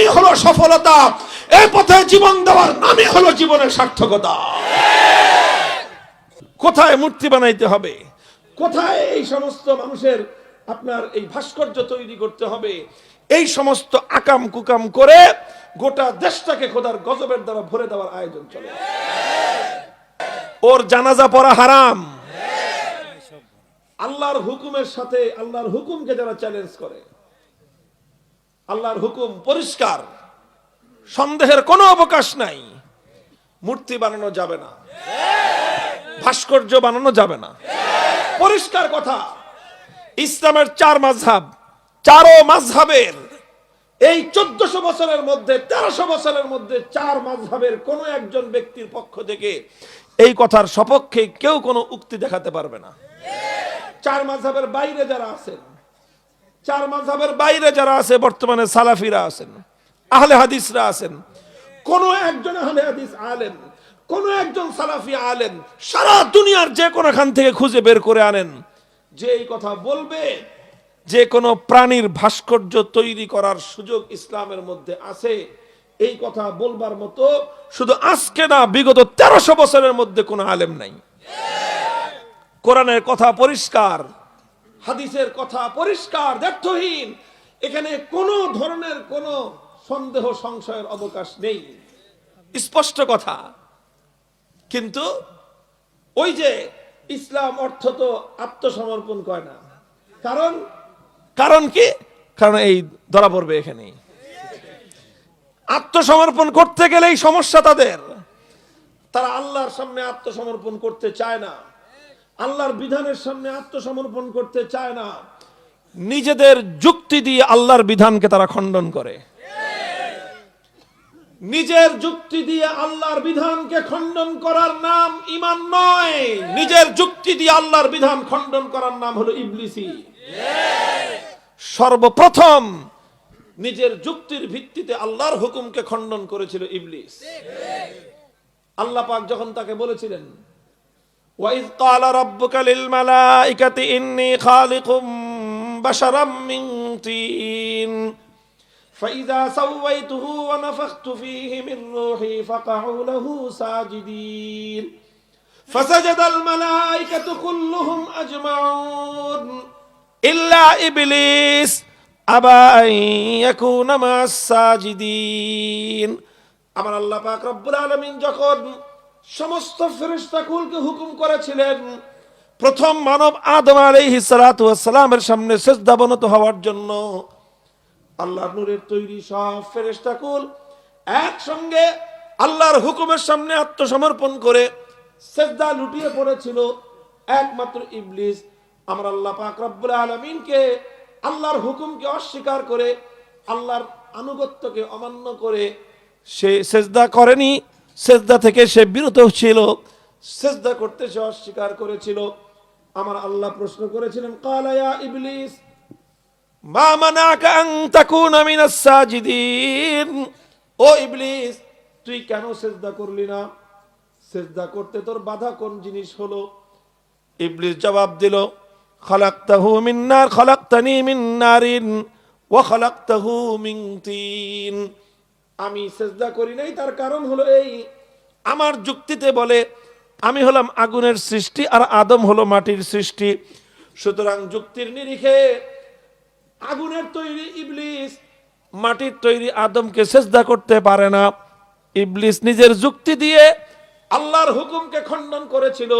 নামই হলো সফলতা। এই পথে জীবন দেওয়ার নামই হলো জীবনের সার্থকতা। কোথায় মূর্তি বানাইতে হবে? কোথায় এই সমস্ত মানুষের আপনার এই ভাস্কর্য তৈরি করতে হবে? এই সমস্ত আকাম কুকাম করে গোটা দেশটাকে খোদার গজবের দ্বারা ভরে দেওয়ার আয়োজন চলে। ওর জানাজা পড়া হারাম। আল্লাহর হুকুমের সাথে আল্লাহর হুকুমকে যারা চ্যালেঞ্জ করে আল্লাহর হুকুম পরিষ্কার। সন্দেহের কোনো অবকাশ নাই। মূর্তি বানানো যাবে না। ভাস্কর্য বানানো যাবে না। পরিষ্কার কথা। ইসলামের চার মাঝহাব চারো মাঝহাবের এই চোদ্দশো বছরের মধ্যে, তেরোশো বছরের মধ্যে চার মাঝহাবের কোনো একজন ব্যক্তির পক্ষ থেকে এই কথার সপক্ষে কেউ কোনো উক্তি দেখাতে পারবে না। চার মাঝহাবের বাইরে যারা আছেন চার মাঝহাবের বাইরে যারা আছে, বর্তমানে সালাফিরা আছেন, আহলে হাদিসরা আছেন, কোন একজন আহলে হাদিস আলেন কোন একজন সালাফি আলেন সারা দুনিয়ার যে কোনখান থেকে খুঁজে বের করে আনেন, যে এই কথা বলবে, যে কোনো প্রাণীর ভাস্কর্য তৈরি করার সুযোগ ইসলামের মধ্যে আছে, এই কথা বলবার মতো শুধু আজকে না, বিগত তেরোশো বছরের মধ্যে কোনো আলেম নাই। কোরআনের কথা পরিষ্কার হাদিসের কথা পরিষ্কার দ্ব্যর্থহীন এখানে কোনো ধরনের কোনো সন্দেহ, সংশয়ের অবকাশ নেই। স্পষ্ট কথা। কিন্তু ওই যে ইসলাম অর্থ তো আত্মসমর্পণ করে না। কারণ? কারণ কি? কারণ এই ধরা পড়বে এখানে আত্মসমর্পণ করতে গেলেই সমস্যা তাদের। তারা আল্লাহর সামনে আত্মসমর্পণ করতে চায় না। আল্লাহর বিধানের সামনে আত্মসমর্পণ করতে চায় না। নিজেদের যুক্তি দিয়ে আল্লাহর বিধানকে তারা খণ্ডন করে। নিজের যুক্তি দিয়ে আল্লাহর বিধানকে খণ্ডন করার নাম ইমান নয়। নিজের যুক্তি দিয়ে আল্লাহর বিধান খণ্ডন করার নাম হলো ইবলিসি। সর্বপ্রথম নিজের যুক্তির ভিত্তিতে আল্লাহর হুকুমকে খণ্ডন করেছিল ইবলিস। আল্লাহ পাক যখন তাকে বলেছিলেন وإذ قال ربك للملائكة إني خالق بشرا من طين فإذا سويته ونفخت فيه من روحي فقعوا له ساجدين فسجد الملائكة كلهم أجمعون إلا إبليس أبى أن يكون مع الساجدين আমার আল্লাহ পাক রব্বুল আলামিন যখন সমস্ত ফেরেশতাকুলকে হুকুম করেছিলেন, প্রথম মানব আদম আলাইহিস সালাতু ওয়াস সালামের সামনে সেজদাবনত হওয়ার জন্য। আল্লাহর নূরের তৈরি সব ফেরেশতাকুল একসঙ্গে আল্লাহর হুকুমের সামনে আত্মসমর্পণ করে সেজদা লুটিয়ে পড়েছিল। একমাত্র ইবলিস, আমার আল্লাহ পাক রব্বুল আলামিনকে আল্লাহর হুকুমকে অস্বীকার করে, আল্লাহর আনুগত্যকে অমান্য করে সে সেজদা করেনি। সেজদা থেকে সে বিরত ছিল, সেজদা করতে সে অস্বীকার করেছিল। আমার আল্লাহ প্রশ্ন করেছিলেন কালায়া ইবলিস, মা মানাকা আন তাকুনা মিনাস সাজিদিন? ও ইবলিস, তুই কেন সেজদা করলি না? সেজদা করতে তোর বাধা কোন জিনিস হলো? ইবলিস জবাব দিল, খালাকতাহু মিন নার, খালাকতানি মিন নারিন, ওয়া খালাকতাহু মিন তিন। আমি সেজদা করি নাই, তার কারণ হলো এই। আমার যুক্তিতে বলে, আমি হলাম আগুনের সৃষ্টি আর আদম হলো মাটির সৃষ্টি। সুতরাং যুক্তির নিরিখে আগুনের তৈরি ইবলিস, মাটির তৈরি আদমকে সেজদা করতে পারে না। ইবলিস নিজের যুক্তি দিয়ে আল্লাহর হুকুমকে খণ্ডন করেছিল।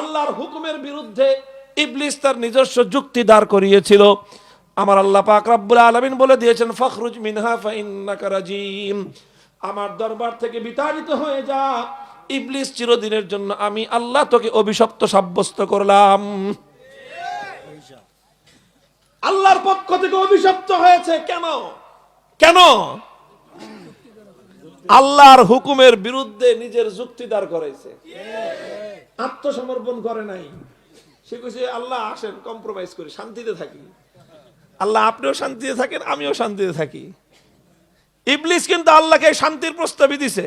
আল্লাহর হুকুমের বিরুদ্ধে ইবলিস তার নিজস্ব যুক্তি দাঁড় করিয়েছিল। আমার আল্লাহ পাক রব্বুল আলামিন বলে দিয়েছেন, ফখরুজ মিনহা ফাইন্নাকা রাজিম। আমার দরবার থেকে বিতাড়িত হয়ে যা। ইবলিস চিরদিনের জন্য আমি আল্লাহ তোকে অভিশপ্ত সাব্যস্ত করলাম। আল্লাহর পক্ষ থেকে অভিশপ্ত হয়েছে কেন? কেন? আল্লাহর হুকুমের বিরুদ্ধে নিজের যুক্তি দাঁড় করাইছে। আত্মসমর্পণ করে নাই। সে কইছে, আল্লাহ আসেন কম্প্রোমাইজ করি, শান্তিতে থাকি। আল্লাহ আপনিও শান্তিতে থাকেন, আমিও শান্তিতে থাকি। ইবলিস কিন্তু আল্লাহকে শান্তির প্রস্তাবই দিছে।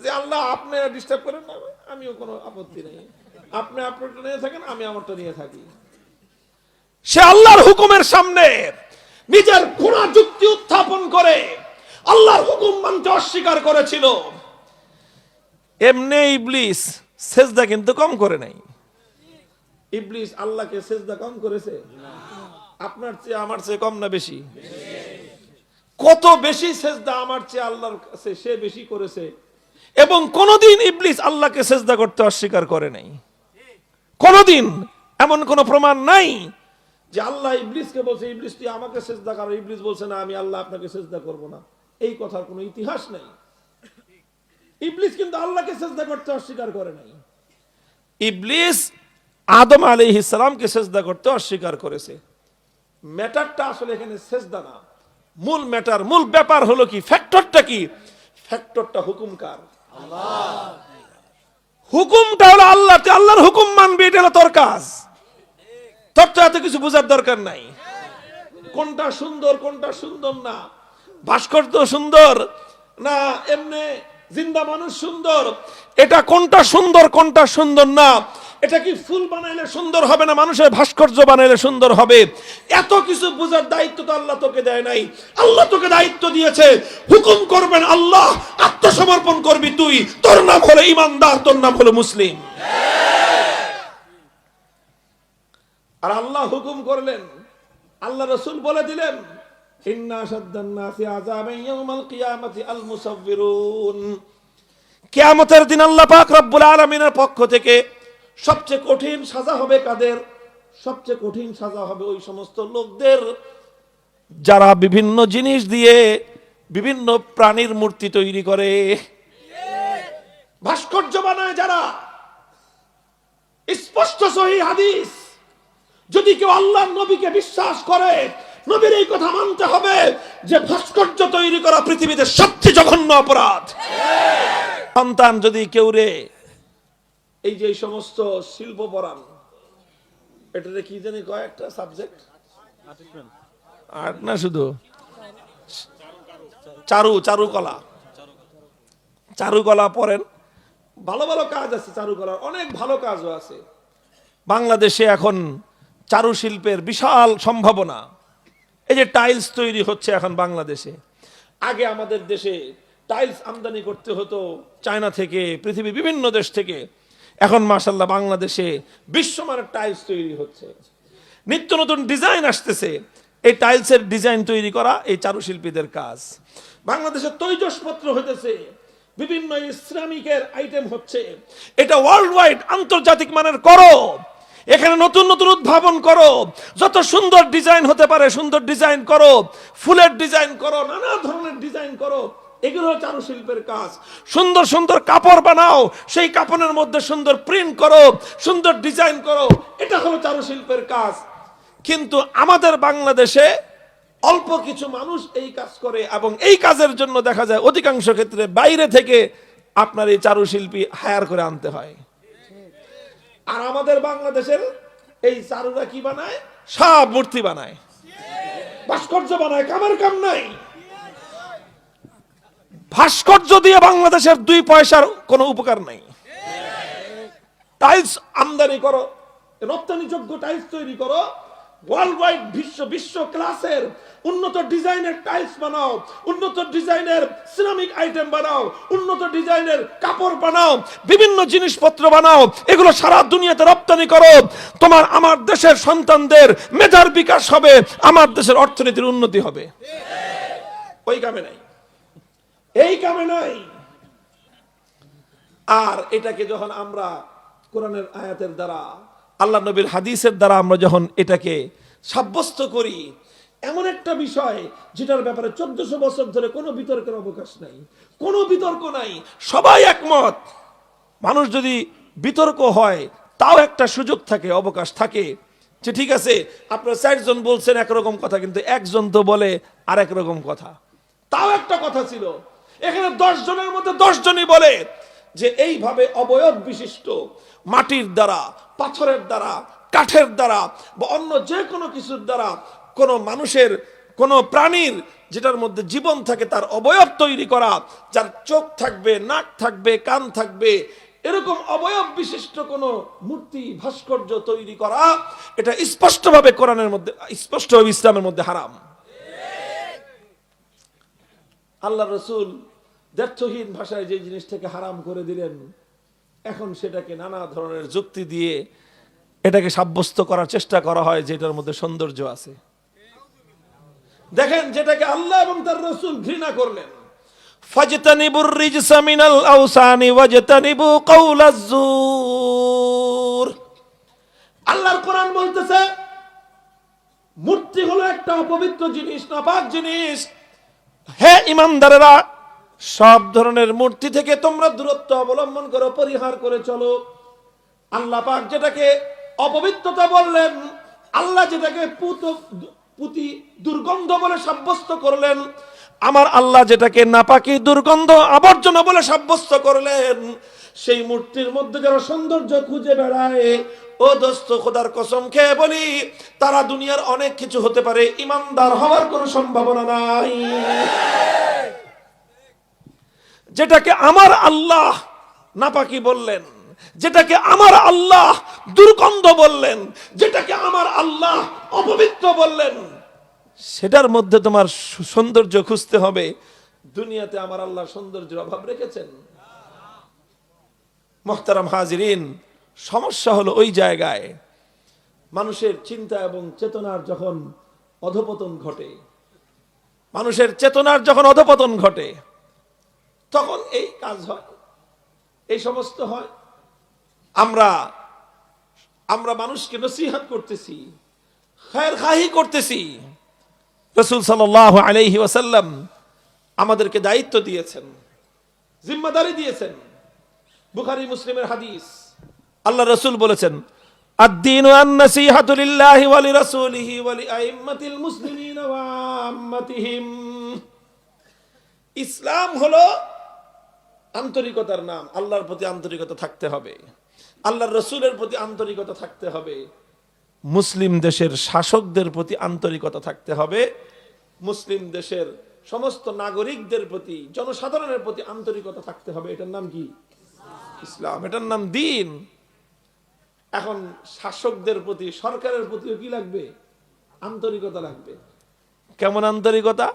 যে আল্লাহ আপনি ডিস্টার্ব করেন না, আমিও কোনো আপত্তি নেই। আপনি আপনারটা নিয়ে থাকেন, আমি আমারটা নিয়ে থাকি। সে আল্লাহর হুকুমের সামনে নিজের ঘোড়া যুক্তি উত্থাপন করে আল্লাহর হুকুম মানতে অস্বীকার করেছিল। এমনি ইবলিস সেজদা কিন্তু কম করে নাই। ইবলিস আল্লাহকে সেজদা কম করেছে? আপনার চেয়ে আমার চেয়ে কম না বেশি? কত বেশি সেজদা আমার চেয়ে আল্লাহর কাছে সে বেশি করেছে? এবং কোনদিন ইবলিস আল্লাহকে সেজদা করতে অস্বীকার করে নাই। কোনদিন এমন কোন প্রমাণ নাই যে আল্লাহ ইবলিসকে বলছে, ইবলিস, তুই আমাকে সেজদা কর। ইবলিস বলছে, না, আমি আল্লাহ আপনাকে সেজদা করব না। এই কথার কোনো ইতিহাস নাই। ইবলিস কিন্তু আল্লাহকে সেজদা করতে অস্বীকার করে নাই। ইবলিস আদম আলাইহিস সালামকে সেজদা করতে অস্বীকার করেছে। ম্যাটারটা আসলে এখানে সেজদা না। মূল ম্যাটার, মূল ব্যাপার হলো কি? ফ্যাক্টরটা কি? ফ্যাক্টরটা হুকুমকার হুকুমটা হলো আল্লাহ আল্লাহর হুকুম মানবি, এটা হলো তোর কাজ। তোর তো এত কিছু বোঝার দরকার নাই। কোনটা সুন্দর কোনটা সুন্দর না? ভাস্কর্য সুন্দর না, এমনি জিন্দা মানুষ সুন্দর? এটা কোনটা সুন্দর কোনটা সুন্দর না? এটা কি ফুল বানাইলে সুন্দর হবে না মানুষের ভাস্কর্য বানাইলে সুন্দর হবে? এত কিছু বোঝার দায়িত্ব তো আল্লাহ তোকে দেয় নাই। আল্লাহ তোকে দায়িত্ব দিয়েছে। হুকুম করবেন আল্লাহ, আত্মসমর্পণ করবি তুই। তোর নাম হলো ইমানদার, তোর নাম হলো মুসলিম। আর আল্লাহ হুকুম করলেন, আল্লাহ রসুল বলে দিলেন কিয়ামতের দিন আল্লাহ পাক রব্বুল আলামিনের পক্ষ থেকে সবচেয়ে কঠিন সাজা হবে কাদের? সবচেয়ে কঠিন সাজা হবে ওই সমস্ত লোকদের যারা বিভিন্ন জিনিস দিয়ে বিভিন্ন প্রাণীর মূর্তি তৈরি করে। ভাস্কর্য বানায় যারা। স্পষ্ট সহি হাদিস। যদি কেউ আল্লাহ নবীকে বিশ্বাস করে, নবীর এই কথা মানতে হবে যে ভাস্কর্য তৈরি করা পৃথিবীতে সবচেয়ে জঘন্য অপরাধ। সন্তান যদি কেউ রে এই যে সমস্ত শিল্প পড়ান এটাতে কি জানি কয় একটা সাবজেক্ট আর না শুধু? চারু চারুকলা। চারুকলা পড়েন। ভালো ভালো কাজ আছে চারুকলার অনেক ভালো কাজও আছে। বাংলাদেশে এখন চারুশিল্পের বিশাল সম্ভাবনা। এই যে টাইলস তৈরি হচ্ছে এখন বাংলাদেশে। আগে আমাদের দেশে টাইলস আমদানি করতে হতো চায়না থেকে পৃথিবীর বিভিন্ন দেশ থেকে। এখন মাসাল্লাহ বাংলাদেশে বিশ্বমানের টাইলস তৈরি হচ্ছে। নিত্য নতুন ডিজাইন আসতেছে। এই টাইলসের ডিজাইন তৈরি করা এই চারুশিল্পীদের কাজ। বাংলাদেশে তৈজসপত্র হইতেছে। বিভিন্ন ইসলামিকের আইটেম হচ্ছে। এটা ওয়ার্ল্ড ওয়াইড আন্তর্জাতিক মানের করো। এখানে নতুন নতুন উদ্ভাবন করো। যত সুন্দর ডিজাইন হতে পারে সুন্দর ডিজাইন করো। ফুলের ডিজাইন করো, নানা ধরনের ডিজাইন করো। এগুলো চারুশিল্পের কাজ। সুন্দর সুন্দর কাপড় বানাও, সেই কাপড়ের মধ্যে সুন্দর প্রিন্ট করো, সুন্দর ডিজাইন করো, এটা হলো চারুশিল্পের কাজ। কিন্তু আমাদের বাংলাদেশে অল্প কিছু মানুষ এই কাজ করে এবং এই কাজের জন্য দেখা যায় অধিকাংশ ক্ষেত্রে বাইরে থেকে আপনার এই চারুশিল্পী হায়ার করে আনতে হয়। আর আমাদের বাংলাদেশের এই চারুরা কি বানায়? সব মূর্তি বানায়। ভাস্কর্য বানায়, কামের কাম নাই। ভাস্কর্য দিয়ে বাংলাদেশের দুই পয়সার কোনো উপকার নাই। টাইলস আমদানি করো, রপ্তানিযোগ্য টাইলস তৈরি করো ওয়ার্ল্ড ওয়াইড বিশ্ব বিশ্ব ক্লাসের উন্নত ডিজাইনের টাইলস বানাও, উন্নত ডিজাইনের সিরামিক আইটেম বানাও, উন্নত ডিজাইনের কাপড় বানাও, বিভিন্ন জিনিসপত্র বানাও, এগুলো সারা দুনিয়াতে রপ্তানি করো। তোমার, আমার দেশের সন্তানদের মেধার বিকাশ হবে, আমার দেশের অর্থনীতির উন্নতি হবে। ওই কামে নাই। এই কামে নাই আর এটাকে যখন আমরা কোরআনের আয়াতের দ্বারা, আল্লাহ নবীর হাদিসের দ্বারা আমরা যখন এটাকে সাব্যস্ত করি, এমন একটা বিষয় যেটার ব্যাপারে চোদ্দশো বছর ধরে কোনো বিতর্কের অবকাশ নাই, কোনো বিতর্ক নাই, সবাই একমত। মানুষ যদি বিতর্ক হয়, তাও একটা সুযোগ থাকে, অবকাশ থাকে। যে ঠিক আছে, আপনার চারজন বলছেন একরকম কথা, কিন্তু একজন তো বলে আরেক রকম কথা। তাও একটা কথা ছিল এখানে দশ জনের মধ্যে দশ জনই বলে যে এইভাবে অবয়ব বিশিষ্ট, মাটির দ্বারা, পাথরের দ্বারা, কাঠের দ্বারা বা অন্য যে কোনো কিছুর দ্বারা কোনো মানুষের, কোনো প্রাণীর যেটার মধ্যে জীবন থাকে তার অবয়ব তৈরি করা, যার চোখ থাকবে, নাক থাকবে, কান থাকবে, এরকম অবয়ব বিশিষ্ট কোন মূর্তি, ভাস্কর্য তৈরি করা, এটা স্পষ্টভাবে কোরআনের মধ্যে, স্পষ্টভাবে ইসলামের মধ্যে হারাম। আল্লাহ রসুল দ্ব্যর্থহীন ভাষায় যে জিনিসটাকে হারাম করে দিলেন, এখন সেটাকে নানা ধরনের যুক্তি দিয়ে এটাকে সাব্যস্ত করার চেষ্টা করা হয় যে এটার মধ্যে সৌন্দর্য আছে। দেখেন যেটাকে আল্লাহ এবং তার রসুল ঘৃণা করলেন। আল্লাহর বলতেছে, মূর্তি হলো একটা অপবিত্র জিনিস, নাপাক জিনিস। হে ইমানদারেরা সব ধরনের মূর্তি থেকে তোমরা দূরত্ব অবলম্বন করো, পরিহার করে চলো। আল্লাহ পাক যেটাকে অপবিত্রতা বললেন, আল্লাহ যেটাকে পুত, পুতি দুর্গন্ধ বলে সাব্যস্ত করলেন, আমার আল্লাহ যেটাকে নাপাকি দুর্গন্ধ আবর্জনা বলে সাব্যস্ত করলেন, সেই মূর্তির মধ্যে যারা সৌন্দর্য খুঁজে বেড়ায়। ও দোস্ত, খোদার কসম খেয়ে বলি, তারা দুনিয়ার অনেক কিছু হতে পারে, ইমানদার হওয়ার কোনো সম্ভাবনা নাই। যেটাকে আমার আল্লাহ নাপাকি বললেন, যেটাকে আমার আল্লাহ দুর্গন্ধ বললেন, যেটাকে আমার আল্লাহ অপবিত্র বললেন, সেটার মধ্যে তোমার সৌন্দর্য খুঁজতে হবে। দুনিয়াতে আমার আল্লাহ সৌন্দর্যের অভাব রেখেছেন। মোহতারাম হাজিরিন, সমস্যা হলো ওই জায়গায় মানুষের চিন্তা এবং চেতনার যখন অধপতন ঘটে, মানুষের চেতনার যখন অধপতন ঘটে তখন এই কাজ হয় এই সমস্ত হয় আমরা আমরা মানুষকে নসিহাত করতেছি খায়ের খাহি করতেছি রসুল সাল্লাহ আলাইহি ওয়াসাল্লাম আমাদেরকে দায়িত্ব দিয়েছেন জিম্মাদারি দিয়েছেন বুখারী মুসলিমের হাদিস আল্লাহ রসুল বলেছেন الدين النصيحة لله ولرسوله ولأئمة المسلمين وعامتهم ইসলাম হলো আন্তরিকতার নাম, আল্লাহর প্রতি আন্তরিকতা থাকতে হবে। আল্লাহর রসুলের প্রতি আন্তরিকতা থাকতে হবে। মুসলিম দেশের শাসকদের প্রতি আন্তরিকতা থাকতে হবে। মুসলিম দেশের সমস্ত নাগরিকদের প্রতি, জনসাধারণের প্রতি আন্তরিকতা থাকতে হবে। এটার নাম কি? ইসলাম। এটার নাম দিন। এখন শাসকদের প্রতি, সরকারের প্রতিও কি লাগবে? আন্তরিকতা লাগবে। কেমন আন্তরিকতা?